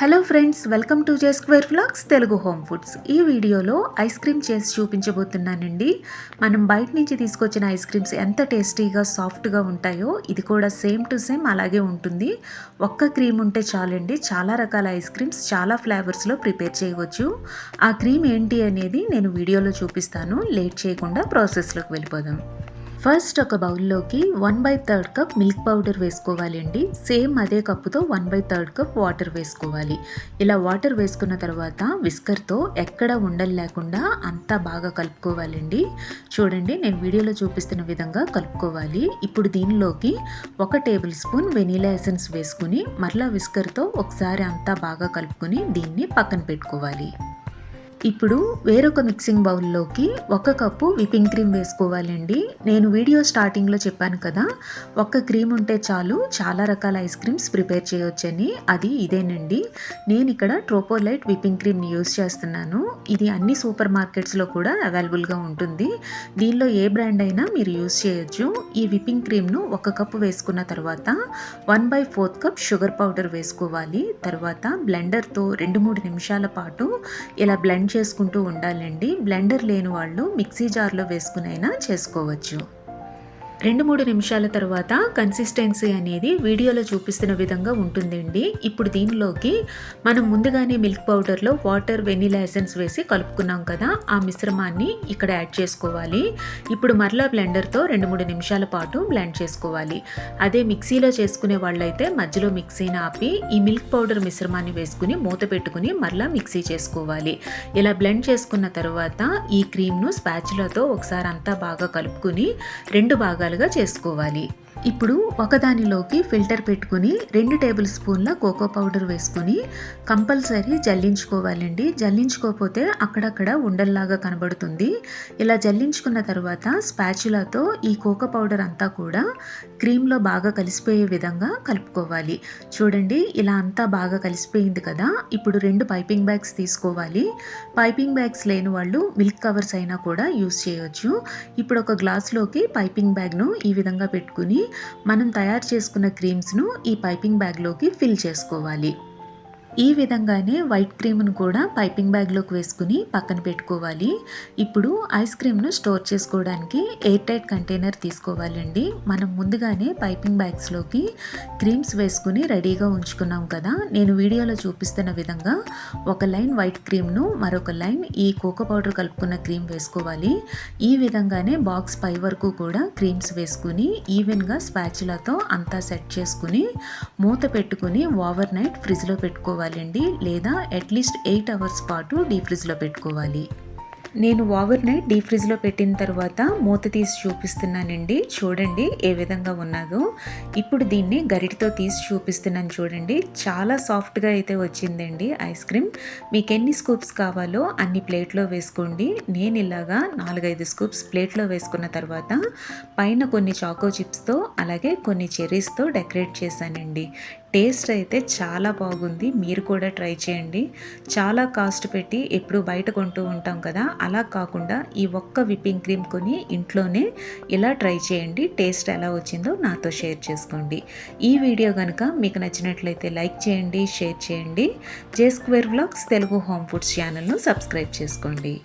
Hello friends welcome to J square vlogs Telugu home foods. ఈ వీడియోలో ice cream చేసి చూపించబోతున్నానండి. మనం బయట నుంచి తీసుకొచ్చిన ఐస్ క్రీమ్స్ ఎంత టేస్టీగా సాఫ్ట్గా ఉంటాయో ఇది కూడా సేమ్ టు సేమ్ అలాగే ఉంటుంది. ఒక్క క్రీమ్ ఉంటే చాలండి చాలా రకాల ఐస్ క్రీమ్స్ చాలా ఫ్లేవర్స్లో ప్రిపేర్ చేయవచ్చు. ఆ క్రీమ్ ఏంటి అనేది నేను వీడియోలో చూపిస్తాను. లేట్ చేయకుండా ప్రాసెస్లోకి వెళ్ళిపోదాం. ఫస్ట్ ఒక బౌల్లోకి one by third cup milk powder వేసుకోవాలండి. సేమ్ అదే కప్పుతో one by third cup water వేసుకోవాలి. ఇలా వాటర్ వేసుకున్న తర్వాత విస్కర్తో ఎక్కడ ఉండలు లేకుండా అంతా బాగా కలుపుకోవాలండి. చూడండి నేను వీడియోలో చూపిస్తున్న విధంగా కలుపుకోవాలి. ఇప్పుడు దీనిలోకి ఒక టేబుల్ స్పూన్ వెనీలా ఎసెన్స్ వేసుకుని మరలా విస్కర్తో ఒకసారి అంతా బాగా కలుపుకొని దీన్ని పక్కన పెట్టుకోవాలి. ఇప్పుడు వేరొక మిక్సింగ్ బౌల్లోకి ఒక కప్పు విపింగ్ క్రీమ్ వేసుకోవాలండి. నేను వీడియో స్టార్టింగ్లో చెప్పాను కదా ఒక్క క్రీమ్ ఉంటే చాలు చాలా రకాల ఐస్ క్రీమ్స్ ప్రిపేర్ చేయొచ్చని. అది ఇదేనండి. నేను ఇక్కడ ట్రోపోలైట్ విపింగ్ క్రీమ్ని యూస్ చేస్తున్నాను. ఇది అన్ని సూపర్ మార్కెట్స్లో కూడా అవైలబుల్గా ఉంటుంది. దీనిలో ఏ బ్రాండ్ అయినా మీరు యూస్ చేయొచ్చు. ఈ విపింగ్ క్రీమ్ను ఒక కప్పు వేసుకున్న తర్వాత one by fourth cup sugar powder వేసుకోవాలి. తర్వాత బ్లెండర్తో రెండు మూడు నిమిషాల పాటు ఇలా బ్లెండ్ చేసుకుంటూ ఉండాలండి. బ్లెండర్ లేని వాళ్ళు మిక్సీ జార్లో వేసుకునైనా చేసుకోవచ్చు. రెండు మూడు నిమిషాల తర్వాత కన్సిస్టెన్సీ అనేది వీడియోలో చూపిస్తున్న విధంగా ఉంటుందండి. ఇప్పుడు దీనిలోకి మనం ముందుగానే మిల్క్ పౌడర్లో వాటర్ వెనిలా ఎసెన్స్ వేసి కలుపుకున్నాం కదా ఆ మిశ్రమాన్ని ఇక్కడ యాడ్ చేసుకోవాలి. ఇప్పుడు మరలా బ్లెండర్తో రెండు మూడు నిమిషాల పాటు బ్లెండ్ చేసుకోవాలి. అదే మిక్సీలో చేసుకునే వాళ్ళైతే మధ్యలో మిక్సీని ఆపి ఈ మిల్క్ పౌడర్ మిశ్రమాన్ని వేసుకుని మూత పెట్టుకుని మరలా మిక్సీ చేసుకోవాలి. ఇలా బ్లెండ్ చేసుకున్న తర్వాత ఈ క్రీమ్ను స్పాచులతో ఒకసారి అంతా బాగా కలుపుకుని రెండు భాగాలు భాగాలుగా చేసుకోవాలి. ఇప్పుడు ఒకదానిలోకి ఫిల్టర్ పెట్టుకుని రెండు టేబుల్ స్పూన్ల కోకో పౌడర్ వేసుకుని కంపల్సరీ జల్లించుకోవాలండి. జల్లించుకోకపోతే అక్కడక్కడ ఉండల్లాగా కనబడుతుంది. ఇలా జల్లించుకున్న తర్వాత స్పాచులాతో ఈ కోకో పౌడర్ అంతా కూడా క్రీమ్లో బాగా కలిసిపోయే విధంగా కలుపుకోవాలి. చూడండి ఇలా అంతా బాగా కలిసిపోయింది కదా. ఇప్పుడు రెండు పైపింగ్ బ్యాగ్స్ తీసుకోవాలి. పైపింగ్ బ్యాగ్స్ లేని వాళ్ళు మిల్క్ కవర్స్ అయినా కూడా యూస్ చేయవచ్చు ఇప్పుడు ఒక గ్లాస్లోకి పైపింగ్ బ్యాగ్ను ఈ విధంగా పెట్టుకుని మనం తయారు చేసుకున్న క్రీమ్స్ను ఈ పైపింగ్ బ్యాగ్లోకి ఫిల్ చేసుకోవాలి. ఈ విధంగానే వైట్ క్రీమ్ను కూడా పైపింగ్ బ్యాగ్లోకి వేసుకుని పక్కన పెట్టుకోవాలి. ఇప్పుడు ఐస్ క్రీమ్ను స్టోర్ చేసుకోవడానికి ఎయిర్ టైట్ కంటైనర్ తీసుకోవాలండి. మనం ముందుగానే పైపింగ్ బ్యాగ్స్లోకి క్రీమ్స్ వేసుకుని రెడీగా ఉంచుకున్నాం కదా. నేను వీడియోలో చూపిస్తున్న విధంగా ఒక లైన్ వైట్ క్రీమ్ను మరొక లైన్ ఈ కోకో పౌడర్ కలుపుకున్న క్రీమ్ వేసుకోవాలి. ఈ విధంగానే బాక్స్ పై వరకు కూడా క్రీమ్స్ వేసుకుని ఈవెన్గా స్పాచులతో అంతా సెట్ చేసుకుని మూత పెట్టుకుని ఓవర్ నైట్ ఫ్రిడ్జ్లో పెట్టుకోవాలి. పెట్టుకోవాలండి లేదా అట్లీస్ట్ ఎయిట్ అవర్స్ పాటు డీ ఫ్రిడ్జ్లో పెట్టుకోవాలి. నేను ఓవర్ నైట్ డీ ఫ్రిడ్జ్లో పెట్టిన తర్వాత మూత తీసి చూపిస్తున్నానండి. చూడండి ఏ విధంగా ఉన్నదో. ఇప్పుడు దీన్ని గరిటితో తీసి చూపిస్తున్నాను చూడండి. చాలా సాఫ్ట్గా అయితే వచ్చిందండి ఐస్ క్రీమ్. మీకు ఎన్ని స్కూప్స్ కావాలో అన్ని ప్లేట్లో వేసుకోండి. నేను ఇలాగా నాలుగైదు స్కూప్స్ ప్లేట్లో వేసుకున్న తర్వాత పైన కొన్ని చాకో చిప్స్తో అలాగే కొన్ని చెర్రీస్తో డెకరేట్ చేశానండి. టేస్ట్ అయితే చాలా బాగుంది. మీరు కూడా ట్రై చేయండి. చాలా కాస్ట్ పెట్టి ఎప్పుడు బయట కొంటూ ఉంటాం కదా. అలా కాకుండా ఈ ఒక్క విప్పింగ్ క్రీమ్ కొని ఇంట్లోనే ఇలా ట్రై చేయండి. టేస్ట్ ఎలా వచ్చిందో నాతో షేర్ చేసుకోండి. ఈ వీడియో కనుక మీకు నచ్చినట్లయితే లైక్ చేయండి షేర్ చేయండి. J square vlogs Telugu home foods ఛానల్ను సబ్స్క్రైబ్ చేసుకోండి.